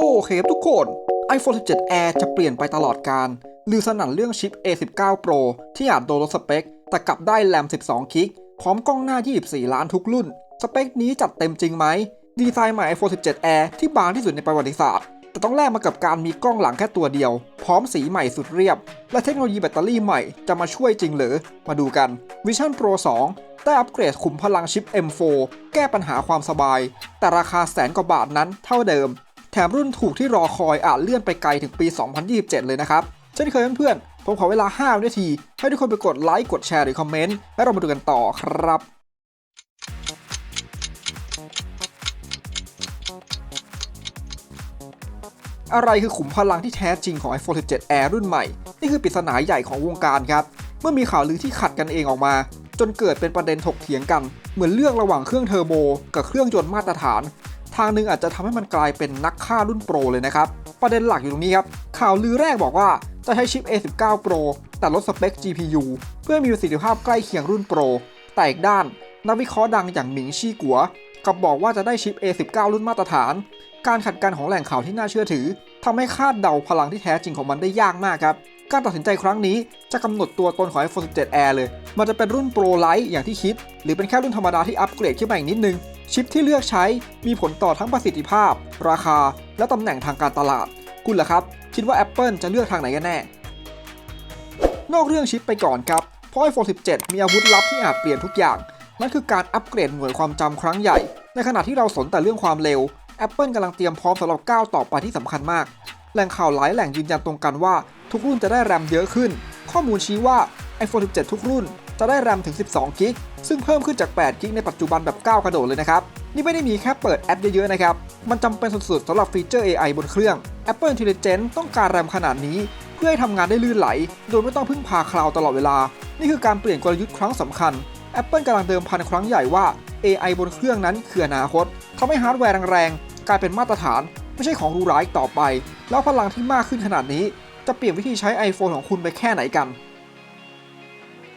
โอเคทุกคน iPhone 17 Air จะเปลี่ยนไปตลอดการลือสนั่นเรื่องชิป A19 Pro ที่อาจโดนลดสเปค แต่กลับได้แรม 12 กิก พร้อมกล้องหน้า 24 ล้านทุกรุ่น สเปคนี้จัดเต็มจริงไหม ดีไซน์ใหม่ iPhone 17 Air ที่บางที่สุดในประวัติศาสตร์ แต่ต้องแลกมากับการมีกล้องหลังแค่ตัวเดียว พร้อมสีใหม่สุดเรียบ และเทคโนโลยีแบตเตอรี่ใหม่จะมาช่วยจริงหรือ มาดูกัน Vision Pro 2 ได้อัปเกรดขุมพลังชิป M4 แก้ปัญหาความสบาย แต่ราคาแสนกว่าบาทนั้นเท่าเดิม มรุ่นถูกที่รอคอยอาจเลื่อนไปไกลถึงปี 2027 เลยนะครับเช่นเคยเพื่อนๆ ผมขอเวลา5วินาที ให้ทุกคนไปกดไลค์กดแชร์หรือคอมเมนต์ และเรามาดูกันต่อครับอะไรคือขุมพลังที่แท้จริงของ iPhone 17 Air รุ่นใหม่ นี่คือปริศนาใหญ่ของวงการครับ เมื่อมีข่าวลือที่ขัดกันเองออกมา จนเกิดเป็นประเด็นถกเถียงกัน เหมือนเรื่องระหว่างเครื่องเทอร์โบ กับเครื่องยนต์มาตรฐาน ทางหนึ่งอาจจะทำให้มันกลายเป็นนักฆ่ารุ่นโปรเลยนะครับ ประเด็นหลักอยู่ตรงนี้ครับ ข่าวลือแรกบอกว่าจะใช้ชิป A19 Pro แต่ลดสเปค GPU เพื่อมีประสิทธิภาพใกล้เคียงรุ่นโปรแต่อีกด้าน นักวิเคราะห์ดังอย่างหมิงชี่กัวกับบอกว่าจะได้ชิป A19 รุ่นมาตรฐาน การขัดกันของแหล่งข่าวที่น่าเชื่อถือทำให้คาดเดาพลังที่แท้จริงของมันได้ยากมากครับการตัดสินใจครั้งนี้จะกำหนดตัวตนของ iPhone 17 Air เลย มันจะเป็นรุ่น Pro Lite อย่างที่คิด หรือเป็นแค่รุ่นธรรมดาที่อัปเกรดขึ้นมาอีกนิดนึง ชิปที่เลือกใช้มีผลต่อทั้งประสิทธิภาพ ราคา และตำแหน่งทางการตลาด คุณล่ะครับ คิดว่า Apple จะเลือกทางไหนกันแน่ นอกเรื่องชิปไปก่อนครับ เพราะ iPhone 17 มีอาวุธลับที่อาจเปลี่ยนทุกอย่าง นั่นคือการอัปเกรดหน่วยความจำครั้งใหญ่ ในขณะที่เราสนแต่เรื่องความเร็ว Apple กำลังเตรียมพร้อมสำหรับก้าวต่อไปที่สำคัญมาก แหล่งข่าวหลายแหล่งยืนยันตรงกันว่า ทุกรุ่นจะได้แรมเยอะขึ้น ข้อมูลชี้ว่า iPhone 17 ทุกรุ่น จะได้แรมถึง 12 กิก ซึ่งเพิ่มขึ้นจาก 8 กิกในปัจจุบันแบบก้าวกระโดดเลยนะครับ นี่ไม่ได้มีแค่เปิดแอปเยอะๆนะครับ มันจำเป็นสุดๆสำหรับฟีเจอร์ AI บนเครื่อง Apple Intelligence ต้องการแรมขนาดนี้ เพื่อให้ทำงานได้ลื่นไหล โดยไม่ต้องพึ่งพาคลาวด์ตลอดเวลา นี่คือการเปลี่ยนกลยุทธ์ครั้งสำคัญ Apple กำลังเดิมพันครั้งใหญ่ว่า AI บนเครื่องนั้นคืออนาคตทำให้ฮาร์ดแวร์แรงๆกลายเป็นมาตรฐาน ไม่ใช่ของรูหราอีกต่อไป แล้วพลังที่มากขึ้นขนาดนี้ จะเปลี่ยนวิธีใช้ iPhone ของคุณไปแค่ไหนกัน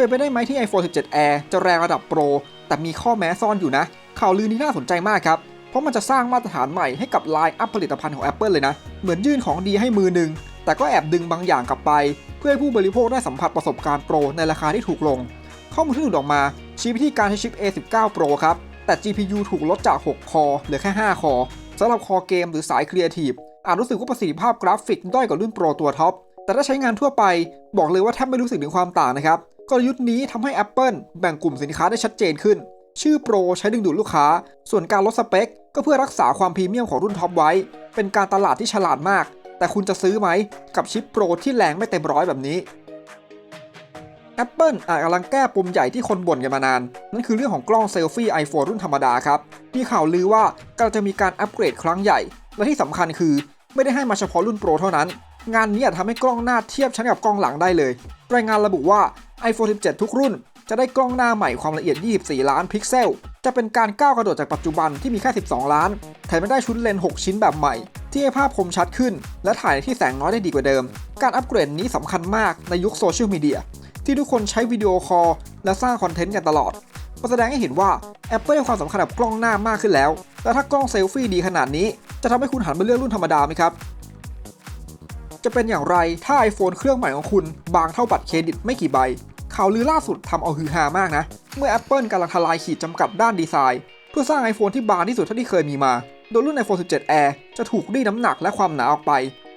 เป็นไปได้ไหมที่ iPhone 17 Air จะแรงระดับโปร แต่มีข้อแม้ซ่อนอยู่นะ ข่าวลือนี้น่าสนใจมากครับ เพราะมันจะสร้างมาตรฐานใหม่ให้กับไลน์อัพผลิตภัณฑ์ของ Apple เลยนะ เหมือนยื่นของดีให้มือหนึ่ง แต่ก็แอบดึงบางอย่างกลับไป เพื่อให้ผู้บริโภคได้สัมผัสประสบการณ์โปรในราคาที่ถูกลง ข้อมูลที่หลุดออกมาชี้ไปที่การใช้ชิป A19 Pro ครับ แต่ GPU ถูกลดจาก 6 คอเหลือแค่ 5 คอสำหรับคอเกมหรือสายครีเอทีฟอาจรู้สึกว่าประสิทธิภาพกราฟิกด้อยกว่ารุ่นโปรตัวท็อปแต่ถ้าใช้งานทั่วไปบอกเลยว่าแทบไม่รู้สึกถึงความต่างนะครับ กลยุทธ์นี้ทำให้ Apple แบ่งกลุ่มสินค้าได้ชัดเจนขึ้น ชื่อโปรใช้ดึงดูดลูกค้า ส่วนการลดสเปค ก็เพื่อรักษาความพรีเมียมของรุ่นท็อปไว้ เป็นการตลาดที่ฉลาดมาก แต่คุณจะซื้อไหม กับชิปโปรที่แรงไม่เต็มร้อยแบบนี้ Apple อาจกำลังแก้ปมใหญ่ที่คนบ่นกันมานาน นั่นคือเรื่องของกล้องเซลฟี่ iPhone รุ่นธรรมดาครับ มีข่าวลือว่ากำลังจะมีการอัปเกรดครั้งใหญ่ และที่สำคัญคือ ไม่ได้ให้มาเฉพาะรุ่นโปรเท่านั้น งานนี้อาจทำให้กล้องหน้าเทียบชั้นกับกล้องหลังได้เลย รายงานระบุว่า iPhone 17 ทุกรุ่น จะได้กล้องหน้าใหม่ความละเอียด 24 ล้านพิกเซล จะเป็นการก้าวกระโดดจากปัจจุบันที่มีแค่ 12 ล้าน แถมยังได้ชุดเลนส์ 6 ชิ้นแบบใหม่ ที่ให้ภาพคมชัดขึ้น และถ่ายในที่แสงน้อยได้ดีกว่าเดิม การอัปเกรดนี้สำคัญมากในยุคโซเชียลมีเดียที่ทุกคนใช้วิดีโอคอลและสร้างคอนเทนต์กันตลอดก็แสดงให้เห็นว่า Apple ให้ความสำคัญกับกล้องหน้ามากขึ้นแล้ว และถ้ากล้องเซลฟี่ดีขนาดนี้ จะทำให้คุณหันมาเลือกรุ่นธรรมดาไหมครับ จะเป็นอย่างไรถ้า iPhone เครื่องใหม่ของคุณ บางเท่าบัตรเครดิตไม่กี่ใบ ข่าวลือล่าสุดทำเอาฮือฮามากนะ เมื่อ Apple กำลังทลายขีดจำกัดด้านดีไซน์ เพื่อสร้าง iPhone ที่บางที่สุดเท่าที่เคยมีมา โดยรุ่น iPhone 17 Air จะถูกรีดน้ำหนักและความหนาออกไป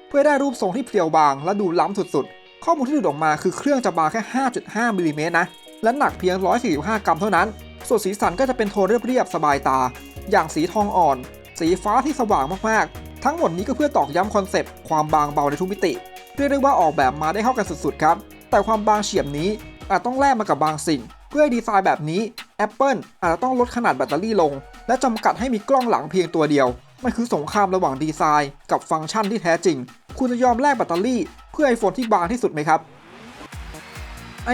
เพื่อได้รูปทรงที่เพรียวบางและดูล้ำสุดๆ ข้อมูลที่หลุดออกมาคือเครื่องจะบางแค่ 5.5มิลลิเมตรนะ และหนักเพียง 145 กรัมเท่านั้น ส่วนสีสันก็จะเป็นโทนเรียบๆสบายตา อย่างสีทองอ่อน สีฟ้าที่สว่างมากๆ ทั้งหมดนี้ก็เพื่อตอกย้ำคอนเซปต์ความบางเบาในทุกมิติ เรียกได้ว่าออกแบบมาได้เข้ากันสุดๆครับ แต่ความบางเฉียบนี้ อาจต้องแลกมากับบางสิ่ง เพื่อดีไซน์แบบนี้ Apple อาจจะต้องลดขนาดแบตเตอรี่ลง และจำกัดให้มีกล้องหลังเพียงตัวเดียว มันคือสงครามระหว่างดีไซน์ กับฟังก์ชันที่แท้จริง คุณจะยอมแลกแบตเตอรี่ เพื่อ iPhone ที่บางที่สุดไหมครับ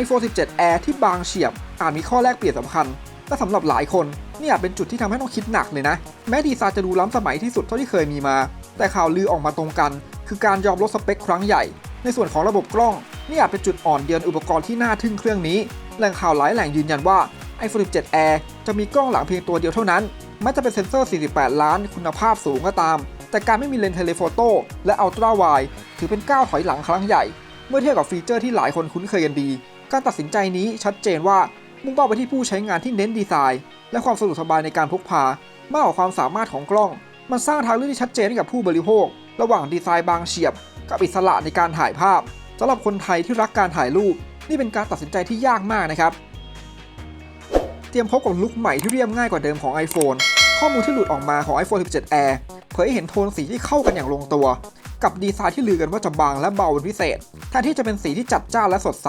iPhone 17 Air ที่บางเฉียบอาจมีข้อแลกเปลี่ยนสำคัญและสำหรับหลายคนนี่อาจเป็นจุดที่ทำให้ต้องคิดหนักเลยนะ แม้ดีไซน์จะดูล้ำสมัยที่สุดเท่าที่เคยมีมา แต่ข่าวลือออกมาตรงกัน คือการยอมลดสเปคครั้งใหญ่ ในส่วนของระบบกล้องนี่อาจเป็นจุดอ่อนเดียวในอุปกรณ์ที่น่าทึ่งเครื่องนี้ แหล่งข่าวหลายแหล่งยืนยันว่า iPhone 17 Air จะมีกล้องหลังเพียงตัวเดียวเท่านั้นแม้จะเป็นเซ็นเซอร์ 48 ล้าน คุณภาพสูงก็ตาม แต่การไม่มีเลนส์เทเลโฟโต้และอัลตร้าไวด์ถือเป็นก้าวถอยหลังครั้งใหญ่ เมื่อเทียบกับฟีเจอร์ที่หลายคนคุ้นเคยกันดี การตัดสินใจนี้ชัดเจนว่ามุ่งเป้าไปที่ผู้ใช้งานที่เน้นดีไซน์ และความสะดวกสบายในการพกพามากกว่าความสามารถของกล้อง มันสร้างทางเลือกที่ชัดเจนให้กับผู้บริโภค ระหว่างดีไซน์บางเฉียบ กับอิสระในการถ่ายภาพสำหรับคนไทยที่รักการถ่ายรูป นี่เป็นการตัดสินใจที่ยากมากนะครับ เตรียมพบกับลุคใหม่ที่เรียบง่ายกว่าเดิมของ iPhone ข้อมูลที่หลุดออกมาของ iPhone 17 Air เผยให้เห็นโทนสีที่เข้ากันอย่างลงตัว กับดีไซน์ที่ลือกันว่าจะบางและเบาเป็นพิเศษแทนที่จะเป็นสีที่จัดจ้านและสดใส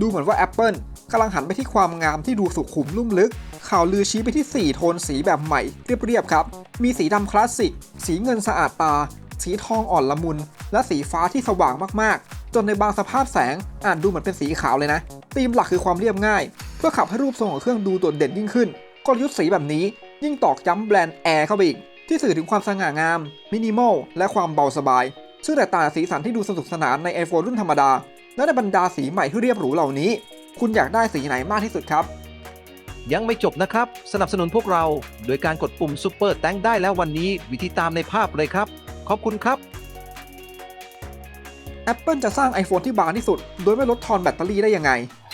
ดูเหมือนว่า Apple กำลังหันไปที่ความงามที่ดูสุขุมลุ่มลึก ข่าวลือชี้ไปที่ 4 โทนสีแบบใหม่ เรียบๆครับ มีสีดำคลาสสิก สีเงินสะอาดตา สีทองอ่อนละมุน และสีฟ้าที่สว่างมากๆ จนในบางสภาพแสงอาจดูเหมือนเป็นสีขาวเลยนะธีมหลักคือความเรียบง่าย เพื่อขับให้รูปทรงของเครื่องดูโดดเด่นยิ่งขึ้นกลยุทธ์สีแบบนี้ยิ่งตอกย้ำแบรนด์แอร์เข้าไปอีก ที่สื่อถึงความสง่างาม มินิมอล และความเบาสบาย ซึ่งแตกต่างสีสันที่ดูสนุกสนานใน iPhone รุ่นธรรมดา และในบรรดาสีใหม่ที่เรียบหรูเหล่านี้ คุณอยากได้สีไหนมากที่สุดครับ ยังไม่จบนะครับ สนับสนุนพวกเรา โดยการกดปุ่ม Super แตงได้แล้ววันนี้ วิธีตามในภาพเลยครับ อบคุณครับ Apple จะสร้าง iPhone ที่บางที่สุด โดยไม่ลดทอนแบตเตอรี่ได้ยังไง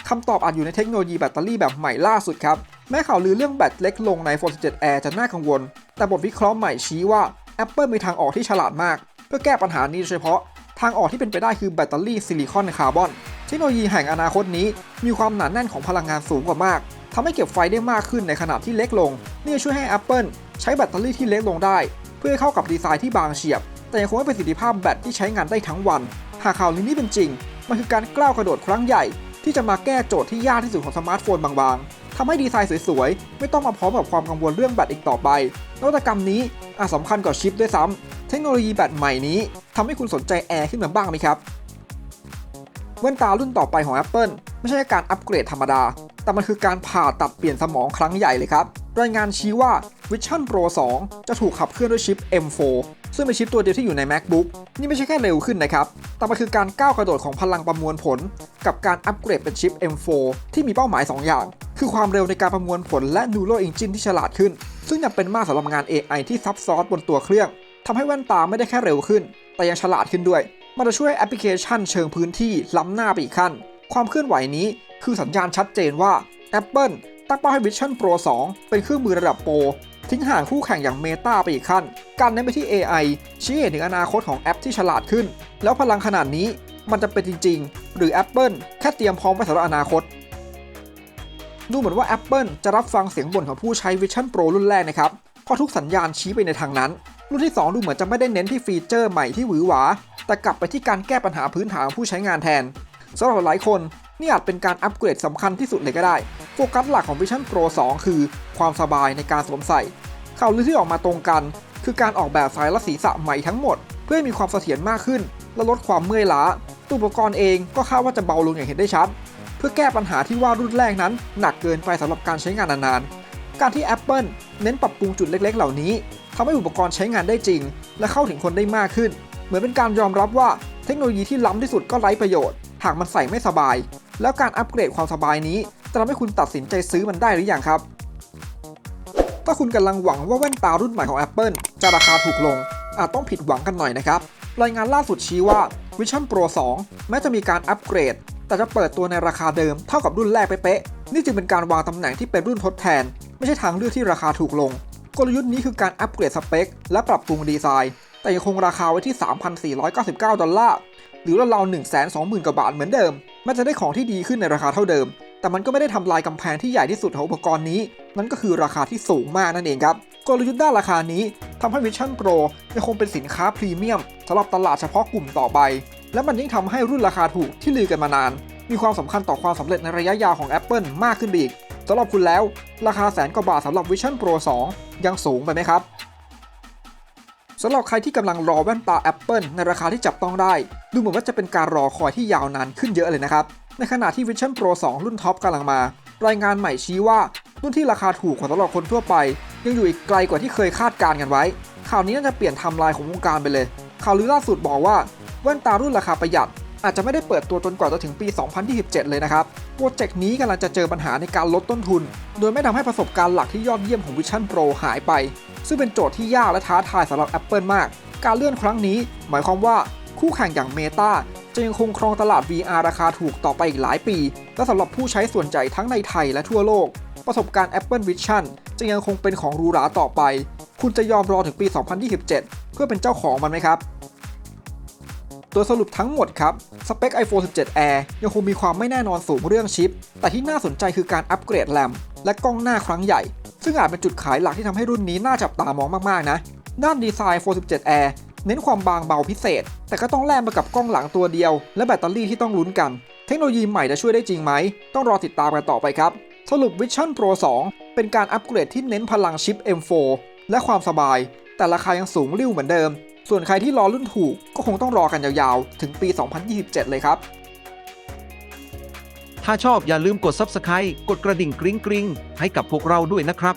คำตอบอาจอยู่ในเทคโนโลยีแบตเตอรี่แบบใหม่ล่าสุดครับ แม้ข่าวลือเรื่องแบตเล็กลงใน iPhone 17 Air จะน่ากังวล แต่บทวิเคราะห์ใหม่ชี้ว่า Apple มีทางออกที่ฉลาดมาก เพื่อแก้ปัญหานี้โดยเฉพาะ ทางออกที่เป็นไปได้คือแบตเตอรี่ซิลิคอนคาร์บอน เทคโนโลยีแห่งอนาคตนี้ มีความหนาแน่นของพลังงานสูงกว่ามากทำให้เก็บไฟได้มากขึ้นในขนาดที่เล็กลง นี่จะช่วยให้ Apple ใช้แบตเตอรี่ที่เล็กลงได้ เพื่อเข้ากับดีไซน์ที่บางเฉียบ แต่ยังคงให้ประสิทธิภาพแบตที่ใช้งานได้ทั้งวัน หากข่าวลือนี้เป็นจริง มันคือการกล้าวกระโดดครั้งใหญ่ ที่จะมาแก้โจทย์ที่ยากที่สุดของสมาร์ทโฟนบางๆทำให้ดีไซน์สวยๆ ไม่ต้องมาพร้อมกับความกังวลเรื่องแบตอีกต่อไปนวัตกรรมนี้อาจสำคัญกว่าชิปด้วยซ้ำเทคโนโลยีแบตใหม่นี้ทำให้คุณสนใจแอร์ขึ้นมาบ้างไหมครับแว่นตารุ่นต่อไปของ Apple ไม่ใช่การอัปเกรดธรรมดา แต่มันคือการผ่าตัดเปลี่ยนสมองครั้งใหญ่เลยครับ รายงานชี้ว่า Vision Pro 2 จะถูกขับเคลื่อนด้วยชิป M4 ซึ่งเป็นชิปตัวเดียวที่อยู่ใน MacBook นี่ไม่ใช่แค่เร็วขึ้นนะครับ แต่มันคือการก้าวกระโดดของพลังประมวลผล กับการอัปเกรดเป็นชิป M4 ที่มีเป้าหมาย 2 อย่าง คือความเร็วในการประมวลผลและ Neural Engine ที่ฉลาดขึ้น ซึ่งยังเป็นมากสำหรับงาน AI ที่ซับซ้อนบนตัวเครื่องทำให้แว่นตาไม่ได้แค่เร็วขึ้น แต่ยังฉลาดขึ้นด้วย มันจะช่วยแอปพลิเคชันเชิงพื้นที่ล้ำหน้าไปอีกขั้น ความเคลื่อนไหวนี้คือสัญญาณชัดเจนว่า Apple ตั้งเป้าให้ Vision Pro 2 เป็นเครื่องมือระดับโปรทิ้งห่างคู่แข่งอย่าง Meta ไปอีกขั้น การเน้นไปที่ AI ชี้เห็นถึงอนาคตของแอปที่ฉลาดขึ้น แล้วพลังขนาดนี้มันจะเป็นจริง ๆ หรือ Apple แค่เตรียมพร้อมไว้สำหรับอนาคต ดูเหมือนว่า Apple จะรับฟังเสียงบ่นของผู้ใช้ Vision Pro รุ่นแรกนะครับ เพราะทุกสัญญาณชี้ไปในทางนั้น รุ่นที่ 2 ดูเหมือนจะไม่ได้เน้นที่ฟีเจอร์ใหม่ที่หวือหวา แต่กลับไปที่การแก้ปัญหาพื้นฐานของผู้ใช้งานแทนสำหรับหลายคนนี่อาจเป็นการอัปเกรดสำคัญที่สุดเลยก็ได้ โฟกัสหลักของ Vision Pro 2 คือความสบายในการสวมใส่ข่าวลือที่ออกมาตรงกัน คือการออกแบบสายและศีรษะใหม่ทั้งหมด เพื่อให้มีความเสถียรมากขึ้น และลดความเมื่อยล้าตัวอุปกรณ์เองก็คาดว่าจะเบาลงอย่างเห็นได้ชัด เพื่อแก้ปัญหาที่ว่ารุ่นแรกนั้น หนักเกินไปสำหรับการใช้งานนานๆ การที่ Apple เน้นปรับปรุงจุดเล็ก ๆ เหล่านี้ทำให้อุปกรณ์ใช้งานได้จริง และเข้าถึงคนได้มากขึ้น เหมือนเป็นการยอมรับว่าเทคโนโลยีที่ล้ำที่สุดก็ไร้ประโยชน์ หากมันใส่ไม่สบาย แล้วการอัปเกรดความสบายนี้ จะทำให้คุณตัดสินใจซื้อมันได้หรืออยังครับ ถ้าคุณกำลังหวังว่าแว่นตารุ่นใหม่ของ Apple จะราคาถูกลง อาจต้องผิดหวังกันหน่อยนะครับ รายงานล่าสุดชี้ว่า Vision Pro 2 แม้จะมีการอัปเกรด แต่จะเปิดตัวในราคาเดิมเท่ากับรุ่นแรกเป๊ะๆนี่จึงเป็นการวางตำแหน่งที่เป็นรุ่นทดแทน ไม่ใช่ทางเลือกที่ราคาถูกลง กลยุทธ์นี้คือการอัปเกรดสเปคและปรับปรุงดีไซน์แต่ยังคงราคาไว้ที่ 3,499 ดอลลาร์ หรือราวๆ120,000 กว่าบาทเหมือนเดิม มันจะได้ของที่ดีขึ้นในราคาเท่าเดิม แต่มันก็ไม่ได้ทำลายกำแพงที่ใหญ่ที่สุดของอุปกรณ์นี้ นั่นก็คือราคาที่สูงมากนั่นเองครับ กลยุทธ์ด้านราคานี้ทำให้ Vision Pro ยังคงเป็นสินค้าพรีเมียมสำหรับตลาดเฉพาะกลุ่มต่อไป และมันยิ่งทำให้รุ่นราคาถูกที่ลือกันมานาน มีความสำคัญต่อความสำเร็จในระยะยาวของ Apple มากขึ้นไปอีกสำหรับคุณแล้วราคาแสนกว่าบาทสำหรับ Vision Pro 2 ยังสูงไปไหมครับสำหรับใครที่กำลังรอแว่นตา Apple ในราคาที่จับต้องได้ ดูเหมือนว่าจะเป็นการรอคอยที่ยาวนานขึ้นเยอะเลยนะครับ ในขณะที่ Vision Pro 2 รุ่นท็อปกำลังมา รายงานใหม่ชี้ว่า รุ่นที่ราคาถูกกว่าสำหรับคนทั่วไป ยังอยู่อีกไกลกว่าที่เคยคาดการณ์กันไว้ ข่าวนี้น่าจะเปลี่ยนทม์ไลน์ของวงการไปเลย ข่าวลือล่าสุดบอกว่าแว่นตารุ่นราคาประหยัด อาจจะไม่ได้เปิดตัวจนกว่าจะถึงปี 2027 เลยนะครับ โปรเจกต์นี้กำลังจะเจอปัญหาในการลดต้นทุน โดยไม่ทำให้ประสบการณ์หลักที่ยอดเยี่ยมของ Vision Pro หายไป ซึ่งเป็นโจทย์ที่ยากและท้าทายสำหรับ Apple มาก การเลื่อนครั้งนี้ หมายความว่าคู่แข่งอย่างเมตา จะยังคงครองตลาด VR ราคาถูกต่อไปอีกหลายปี และสำหรับผู้ใช้ส่วนใหญ่ทั้งในไทยและทั่วโลก ประสบการณ์ Apple Vision จะยังคงเป็นของรูหราต่อไป คุณจะยอมรอถึงปี 2027 เพื่อเป็นเจ้าของมันไหมครับโดยสรุปทั้งหมดครับ สเปค iPhone 17 Air ยังคงมีความไม่แน่นอนสูงเรื่องชิป แต่ที่น่าสนใจคือการอัปเกรดแรมและกล้องหน้าครั้งใหญ่ ซึ่งอาจเป็นจุดขายหลักที่ทำให้รุ่นนี้น่าจับตามองมาก ๆ นะ ด้านดีไซน์ iPhone 17 Air เน้นความบางเบาพิเศษ แต่ก็ต้องแลกมากับกล้องหลังตัวเดียว และแบตเตอรี่ที่ต้องลุ้นกัน เทคโนโลยีใหม่จะช่วยได้จริงไหม ต้องรอติดตามกันต่อไปครับ สรุป Vision Pro 2 เป็นการอัปเกรดที่เน้นพลังชิป M4 และความสบาย แต่ราคายังสูงริ่วเหมือนเดิม ส่วนใครที่รอรุ่นถูกก็คงต้องรอกันยาวๆ ถึงปี 2027 เลยครับ ถ้าชอบอย่าลืมกด Subscribe กดกระดิ่งกริ๊งกริ๊งให้กับพวกเราด้วยนะครับ